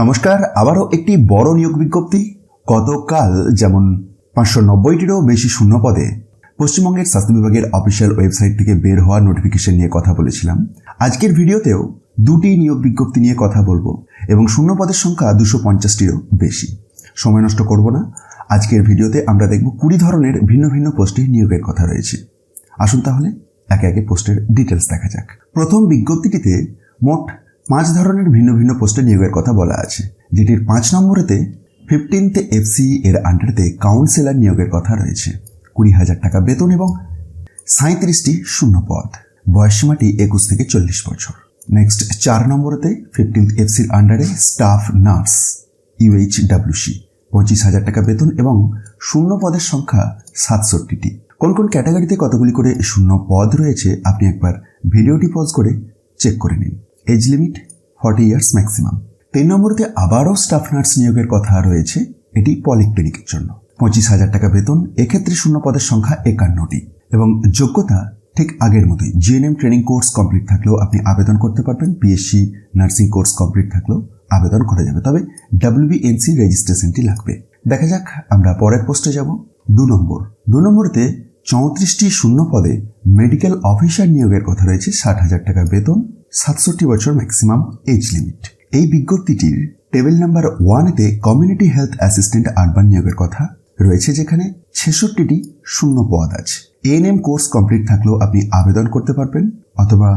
নমস্কার, আবারও একটি বড় নিয়োগ বিজ্ঞপ্তি। গতকাল যেমন পাঁচশো নব্বইটিরও বেশি শূন্য পদে পশ্চিমবঙ্গের স্বাস্থ্য বিভাগের অফিসিয়াল ওয়েবসাইট থেকে বের হওয়া নোটিফিকেশন নিয়ে কথা বলেছিলাম। আজকের ভিডিওতেও দুটি নিয়োগ বিজ্ঞপ্তি নিয়ে কথা বলব এবং শূন্য পদের সংখ্যা দুশো পঞ্চাশটিরও বেশি। সময় নষ্ট করব না। আজকের ভিডিওতে আমরা দেখব কুড়ি ধরনের ভিন্ন ভিন্ন পোস্টে নিয়োগের কথা রয়েছে। আসুন তাহলে একে একে পোস্টের ডিটেলস দেখা যাক। প্রথম বিজ্ঞপ্তিটিতে মোট পাঁচ ধরনের ভিন্ন ভিন্ন পোস্টে নিয়োগের কথা বলা আছে। যেটির পাঁচ নম্বরেতে ফিফটিনথ এফসি এর আন্ডারেতে কাউন্সিলর নিয়োগের কথা রয়েছে। কুড়ি হাজার টাকা বেতন এবং সাঁত্রিশটি শূন্য পদ। বয়সসীমাটি একুশ থেকে চল্লিশ বছর। নেক্সট চার নম্বরেতে ফিফটিন্থ এফসির আন্ডারে স্টাফ নার্স ইউএইচ ডাব্লিউসি পঁচিশ হাজার টাকা বেতন এবং শূন্য পদের সংখ্যা সাতষট্টিটি। কোন কোন ক্যাটাগরিতে কতগুলি করে শূন্য পদ রয়েছে, আপনি একবার ভিডিওটি পজ করে চেক করে নিন। Age limit forty years maximum তিন নম্বরতে আবারও স্টাফ নার্স নিয়োগের কথা রয়েছে, এটি পলিক্লিনিকের জন্য। পঁচিশ হাজার টাকা বেতন, এক্ষেত্রে শূন্য পদের সংখ্যা একান্নটি। এবং যোগ্যতা ঠিক আগের মতোই জিএনএম ট্রেনিং কোর্স কমপ্লিট থাকলেও আপনি আবেদন করতে পারবেন পিএসসি নার্সিং কোর্স কমপ্লিট থাকলেও আবেদন করা যাবে। তবে ডাব্লিউবিএনসি রেজিস্ট্রেশনটি লাগবে। দেখা যাক, আমরা পরের পোস্টে যাব। দু নম্বর। দু নম্বরতে চৌত্রিশটি শূন্য পদে মেডিকেল অফিসার নিয়োগের কথা রয়েছে, ষাট হাজার টাকা বেতন সাতষট্টি বছর ম্যাক্সিমাম এজ লিমিট এই বিজ্ঞপ্তিটির টেবিল নাম্বার ওয়ানেতে কমিউনিটি হেলথ অ্যাসিস্ট্যান্ট আরবান নিয়োগের কথা রয়েছে, যেখানে ছেষট্টিটি শূন্য পদ আছে। এএনএম কোর্স কমপ্লিট থাকলেও আপনি আবেদন করতে পারবেন, অথবা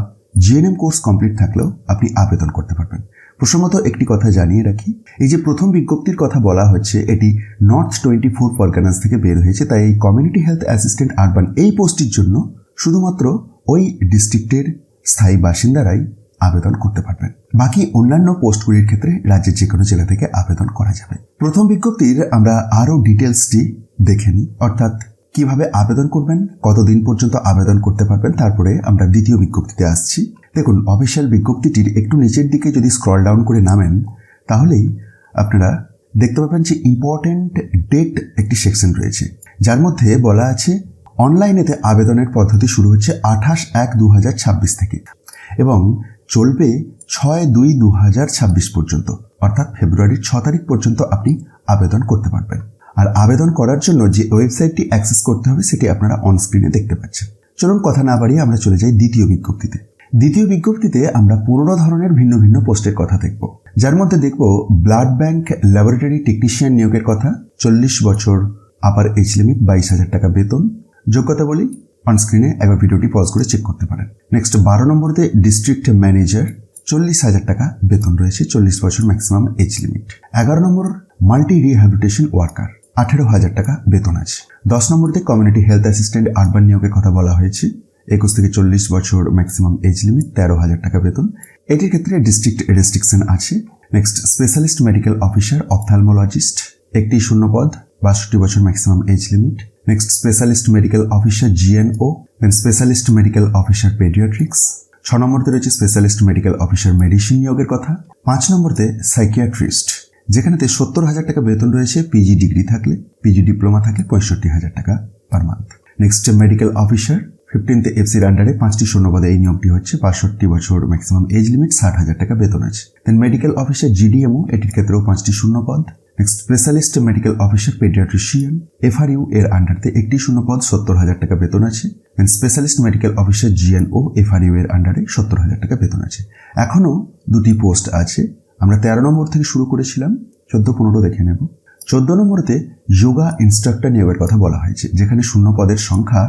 জিএনএম কোর্স কমপ্লিট থাকলেও আপনি আবেদন করতে পারবেন। প্রসঙ্গত একটি কথা জানিয়ে রাখি, এই যে প্রথম বিজ্ঞপ্তির কথা বলা হচ্ছে, এটি নর্থ টোয়েন্টি ফোর পরগানাস থেকে বের হয়েছে, তাই এই কমিউনিটি হেলথ অ্যাসিস্ট্যান্ট আরবান এই পোস্টটির জন্য শুধুমাত্র ওই ডিস্ট্রিক্টের স্থায়ী বাসিন্দারাই আবেদন করতে পারবেন। বাকি অন্যান্য পোস্টগুলির ক্ষেত্রে রাজ্যের যে কোনো জেলা থেকে আবেদন করা যাবে। প্রথম বিজ্ঞপ্তির আমরা আরও ডিটেলসটি দেখে নিই, অর্থাৎ কীভাবে আবেদন করবেন, কতদিন পর্যন্ত আবেদন করতে পারবেন, তারপরে আমরা দ্বিতীয় বিজ্ঞপ্তিতে আসছি। দেখুন, অফিসিয়াল বিজ্ঞপ্তিটির একটু নিচের দিকে যদি স্ক্রল ডাউন করে নামেন, তাহলেই আপনারা দেখতে পাবেন যে ইম্পর্ট্যান্ট ডেট একটি সেকশন রয়েছে। যার মধ্যে বলা আছে অনলাইনেতে আবেদনের পদ্ধতি শুরু হচ্ছে আঠাশ এক দু থেকে এবং চলবে ছয় দুই দু পর্যন্ত, অর্থাৎ ফেব্রুয়ারির ছ তারিখ পর্যন্ত আপনি আবেদন করতে পারবেন। আর আবেদন করার জন্য যে ওয়েবসাইটটি অ্যাক্সেস করতে হবে সেটি আপনারা অনস্ক্রিনে দেখতে পাচ্ছেন। চলুন কথা না বাড়িয়ে আমরা চলে যাই দ্বিতীয় বিজ্ঞপ্তিতে। দ্বিতীয় বিজ্ঞপ্তিতে আমরা পনেরো ধরনের ভিন্ন ভিন্ন পোস্টের কথা দেখব। যার মধ্যে দেখব ব্লাড ব্যাংক ল্যাবরেটরি টেকনিশিয়ান নিয়োগের কথা, চল্লিশ বছর আপার এজ লিমিট, বাইশ হাজার টাকা বেতন যোগ্যতা বলি অন স্ক্রিনে একবার ভিডিওটি পজ করে চেক করতে পারেন। নেক্সট বারো নম্বরতে ডিস্ট্রিক্ট ম্যানেজার চল্লিশ হাজার টাকা বেতন রয়েছে, চল্লিশ বছর ম্যাক্সিমাম এজ লিমিট এগারো নম্বর মাল্টি রিহ্যাবিলিটেশন ওয়ার্কার আঠেরো হাজার টাকা বেতন আছে। দশ নম্বরতে কমিউনিটি হেলথ অ্যাসিস্ট্যান্ট আরবান নিয়োগের কথা বলা হয়েছে, একুশ থেকে চল্লিশ বছর ম্যাক্সিমাম এজ লিমিট তেরো হাজার টাকা বেতন। এটির ক্ষেত্রে ডিস্ট্রিক্ট রেস্ট্রিকশন আছে। Next specialist medical officer ophthalmologist একটি শূন্য পদ, বাষট্টি বছর maximum age limit next specialist medical officer GNO then specialist medical officer paediatrics ছ নম্বরতে রয়েছে স্পেশালিস্ট মেডিকেল অফিসার মেডিসিন নিয়োগের কথা। পাঁচ নম্বরতে সাইকিয়াট্রিস্ট যেখানেতে সত্তর হাজার টাকা বেতন রয়েছে পিজি ডিগ্রি থাকলে। পিজি ডিপ্লোমা থাকলে পঁয়ষট্টি হাজার টাকা per month next medical officer ফিফটিনতে এফসির আন্ডারে পাঁচটি শূন্যপদে এই নিয়োগটি হচ্ছে, বাষট্টি বছর ম্যাক্সিমাম এজ লিমিট ষাট হাজার টাকা বেতন আছে। দেন মেডিকেল অফিসার জিডিএমও এটির ক্ষেত্রেও পাঁচটি শূন্যপদ। Next specialist medical officer paediatrician FRU এর আন্ডারতে একটি শূন্যপদ সত্তর হাজার টাকা বেতন আছে। Then specialist medical officer GNO FRU এর আন্ডারে সত্তর হাজার টাকা বেতন আছে। এখনও দুটি পোস্ট আছে। আমরা তেরো নম্বর থেকে শুরু করেছিলাম, চোদ্দ পনেরো দেখে নেব। চোদ্দ নম্বরতে যোগা ইনস্ট্রাক্টর নিয়োগের কথা বলা হয়েছে, যেখানে শূন্য পদের সংখ্যা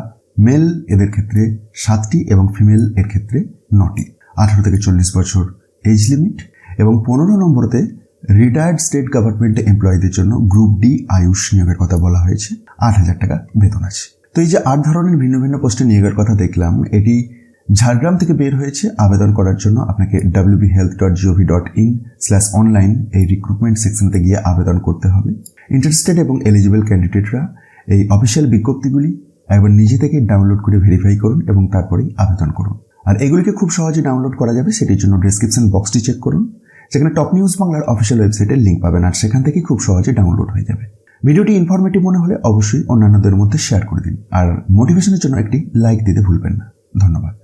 মেল এদের ক্ষেত্রে সাতটি এবং ফিমেল এর ক্ষেত্রে নটি। আঠারো থেকে চল্লিশ বছর এজ লিমিট এবং পনেরো নম্বরতে রিটায়ার্ড স্টেট গভর্নমেন্ট এমপ্লয়ীদের জন্য গ্রুপ ডি আয়ুষ নিয়োগের কথা বলা হয়েছে। আট হাজার টাকা বেতন আছে। তো এই যে আট ধরনের ভিন্ন ভিন্ন পোস্টে নিয়োগের কথা দেখলাম, এটি ঝাড়গ্রাম থেকে বের হয়েছে। আবেদন করার জন্য আপনাকে WB health dot GOV dot in slash online এই রিক্রুটমেন্ট সেকশনতে গিয়ে আবেদন করতে হবে। ইন্টারেস্টেড এবং এলিজিবল ক্যান্ডিডেটরা এই অফিসিয়াল বিজ্ঞপ্তিগুলি একবার নিজে থেকে ডাউনলোড করে ভেরিফাই করুন এবং তারপরেই আবেদন করুন। আর এগুলিকে খুব সহজে ডাউনলোড করা যাবে, সেটির জন্য ডিসক্রিপশন বক্সটি চেক করুন। সেখানে টপ নিউজ বাংলার অফিসিয়াল ওয়েবসাইটের লিঙ্ক পাবেন, আর সেখান থেকে খুব সহজে ডাউনলোড হয়ে যাবে। ভিডিওটি ইনফরমেটিভ মনে হলে অবশ্যই অন্যান্যদের মধ্যে শেয়ার করে দিন, আর মোটিভেশনের জন্য একটি লাইক দিতে ভুলবেন না। ধন্যবাদ।